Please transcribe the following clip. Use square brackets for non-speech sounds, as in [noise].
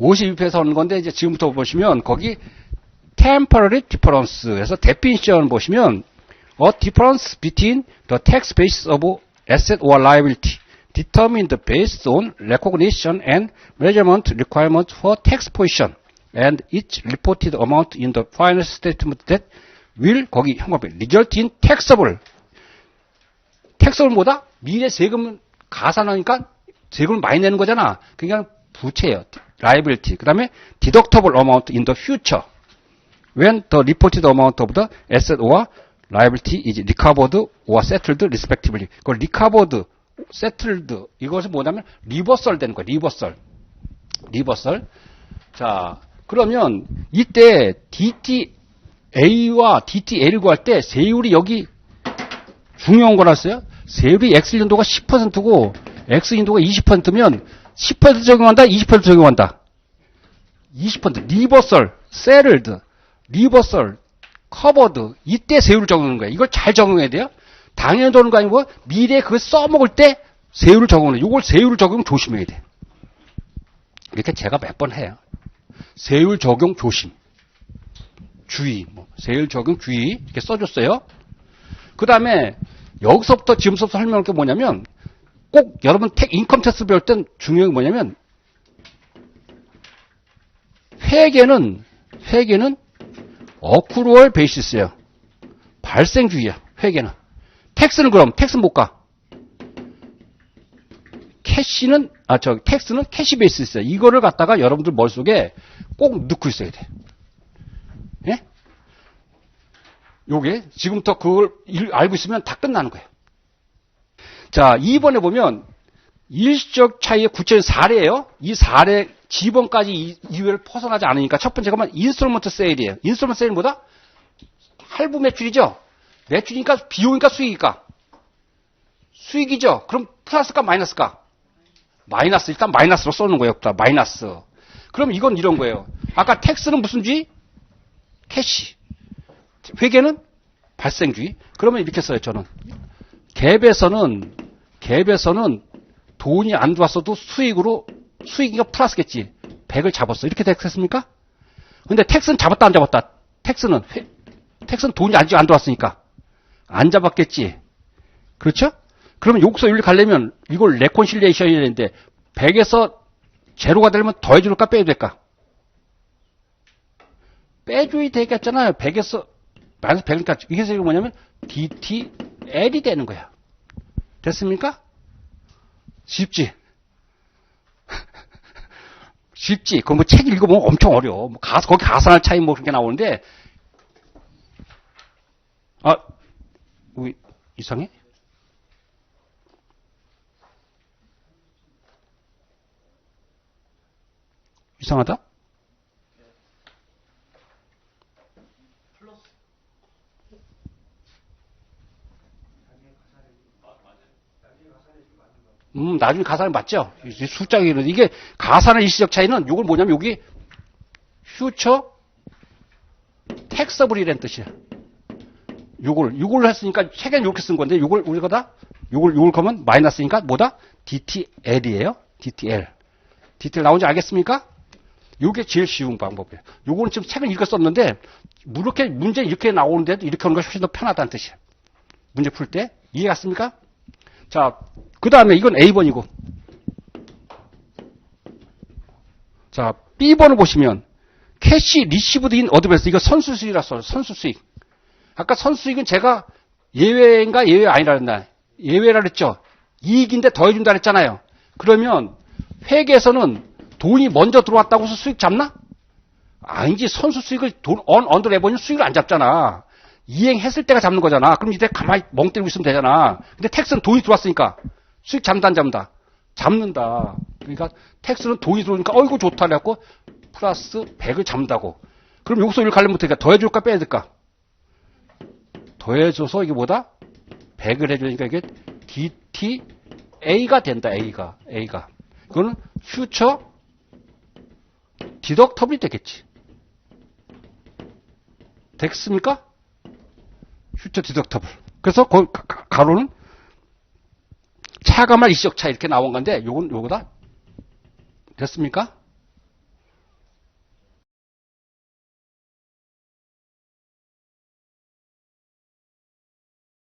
52페이지에서 오는 건데 이제 지금부터 보시면 거기 temporary difference에서 definition 보시면 a difference between the tax basis of asset or liability determined based on recognition and measurement requirement for tax position and each reported amount in the final statement that will 거기 형광펜 result in taxable taxable 뭐다? 미래 세금 가산하니까 세금을 많이 내는 거잖아. 그러니까 부채예요. Liability. 그 다음에 deductible amount in the future. when the reported amount of the asset or liability is recovered or settled respectively. 그 recovered, settled 이것은 뭐냐면 리버설 되는 거야. 리버설. 리버설. 자, 그러면 이때 DTA와 DTL을 구할 때 세율이 여기 중요한 거라서요. 세율이 X 인도가 10%고 X 인도가 20%면 10% 적용한다, 20% 적용한다. 20% 리버설, 세를드, 리버설, 커버드 이때 세율을 적용하는 거예요. 이걸 잘 적용해야 돼요. 당연히 적는 거 아니고 미래에 그걸 써먹을 때 세율을 적용해. 이걸 세율을 적용 조심해야 돼. 이렇게 제가 몇 번 해요. 세율 적용 조심. 주의, 뭐, 세율 적용 주의 이렇게 써줬어요. 그 다음에 여기서부터 지금서부터 설명할 게 뭐냐면 꼭 여러분 택 인컴 텍스 배울 땐 중요한 게 뭐냐면 회계는 회계는 어쿠루얼 베이시스예요. 발생주의야. 회계는. 텍스는 그럼 텍스 못 가. 캐시는 아 저 텍스는 캐시 베이시스야. 이거를 갖다가 여러분들 머릿속에 꼭 넣고 있어야 돼. 예? 요게 지금부터 그걸 일- 알고 있으면 다 끝나는 거예요. 자, 2번에 보면 일시적 차이의 구체적인 사례예요. 이 사례 지번까지 이- 이외를 벗어나지 않으니까 첫 번째가 뭐 인스톨먼트 세일이에요. 인스톨먼트 세일은 뭐다? 할부 매출이죠. 매출이니까 비용이니까 수익이니까 수익이죠. 그럼 플러스가 마이너스가 마이너스 일단 마이너스로 써는 거예요. 일단 마이너스. 그럼 이건 이런 거예요. 아까 텍스는 무슨 주의? 캐시. 회계는 발생주의. 그러면 이렇게 써요. 저는 갭에서는 갭에서는 돈이 안 들어왔어도 수익으로 수익이가 플러스겠지. 100을 잡았어. 이렇게 됐겠습니까? 근데 텍스는 잡았다 안 잡았다. 텍스는 회- 텍스는 돈이 아직 안 들어왔으니까 안 잡았겠지. 그렇죠? 그러면 욕서 윤리 가려면 이걸 레콘실리에이션이 되는데 100에서 제로가 되려면 더해 줄까 빼야 될까? 빼줘야 되겠잖아요. 100에서 마이너스 100이니까 이게 뭐냐면 DTL이 되는 거야. 됐습니까? 쉽지? [laughs] 쉽지? 그거 뭐책 읽어보면 엄청 어려워. 뭐 가, 거기 가산할 차이 뭐 그렇게 나오는데, 아, 우리 이상해? 이상하다? 음, 나중에 가산이 맞죠? 이런 이게 가산의 일시적 차이는 이걸 뭐냐면 여기 퓨처 텍서블이라는 뜻이야. 요걸 요걸 했으니까 책엔 이렇게 쓴 건데 요걸 우리가 다 요걸 요걸 그러면 마이너스니까 뭐다? DTL이에요. DTL. DTL 나온지 알겠습니까? 요게 제일 쉬운 방법이에요. 요거는 지금 책을 읽어 썼는데 이렇게 문제 이렇게 나오는데도 이렇게 하는 것이 훨씬 더 편하다는 뜻이에요. 문제 풀 때 이해 갔습니까? 자, 그 다음에 이건 A번이고. 자, B번을 보시면, 캐시 리시브드 인 어드밴스. 이거 선수 수익이라서, 선수 수익. 아까 선수 수익은 제가 예외인가 예외 아니라 그랬나? 예외라 그랬죠? 이익인데 더해준다 그랬잖아요. 그러면, 회계에서는 돈이 먼저 들어왔다고 해서 수익 잡나? 아니지. 선수 수익을 돈, 언, 언더 레버는 수익을 안 잡잖아. 이행했을 때가 잡는 거잖아. 그럼 이때 가만히 멍 때리고 있으면 되잖아. 근데 텍스는 돈이 들어왔으니까 수익 안 잡는다? 잡는다. 그러니까 텍스는 돈이 들어오니까 어이구 좋다 그래갖고 플러스 100을 잡는다고. 그럼 여기서 이걸 가려면 어떻게 더해줄까 빼야 될까? 더해줘서 이게 뭐다? 100을 해주니까 이게 DTA가 된다. A가. A가. 그거는 퓨처 디덕터블이 되겠지. 됐습니까? 퓨처 디덕터블. 그래서 그 가- 가- 가로는 차감할 일시적 차 이렇게 나온 건데 요건 요거다. 됐습니까?